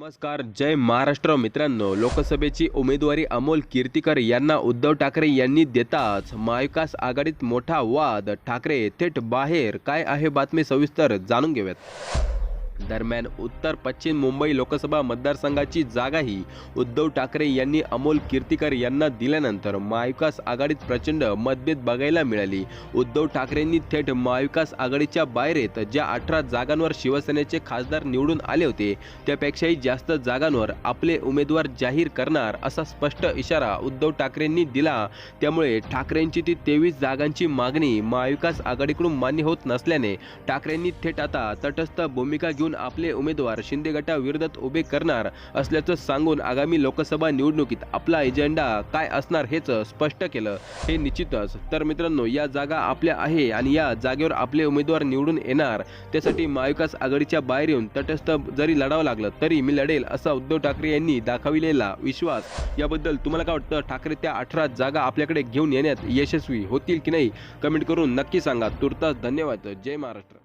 नमस्कार जय महाराष्ट्र. मित्रांनो लोकसभेची उमेदवारी अमोल कीर्तीकर यांना उद्धव ठाकरे यांनी देताच महाविकास आघाडीत मोठा वाद. ठाकरे थेट बाहेर. काय आहे बातमी सविस्तर जाणून घेऊयात. दरम्यान उत्तर पश्चिम मुंबई लोकसभा मतदारसंघाची जागाही उद्धव ठाकरे यांनी अमोल कीर्तीकर यांना दिल्यानंतर महाविकास आघाडीत प्रचंड मतभेद बघायला मिळाली. उद्धव ठाकरेंनी थेट महाविकास आघाडीच्या बाहेर येत ज्या अठरा जागांवर शिवसेनेचे खासदार निवडून आले होते त्यापेक्षाही जास्त जागांवर आपले उमेदवार जाहीर करणार असा स्पष्ट इशारा उद्धव ठाकरेंनी दिला. त्यामुळे ठाकरेंची ती तेवीस जागांची मागणी महाविकास आघाडीकडून मान्य होत नसल्याने ठाकरेंनी थेट आता तटस्थ भूमिका घेऊन आपले उमेदवार शिंदे गटाविरोधात उभे करणार असल्याचं सांगून आगामी लोकसभा निवडणुकीत आपला एजेंडा काय असणार हेच स्पष्ट केलं. हे निश्चितच. तर मित्रांनो या जागा आपल्या आहे आणि या जागेवर आपले उमेदवार निवडून येणार. त्यासाठी महाविकास आघाडीच्या बाहेर येऊन तटस्थ जरी लढावं लागलं तरी मी लढेल असा उद्धव ठाकरे यांनी दाखविलेला विश्वास. याबद्दल तुम्हाला काय वाटतं? ठाकरे त्या अठरा जागा आपल्याकडे घेऊन येण्यात यशस्वी होतील की नाही? कमेंट करून नक्की सांगा. तुर्तास धन्यवाद. जय महाराष्ट्र.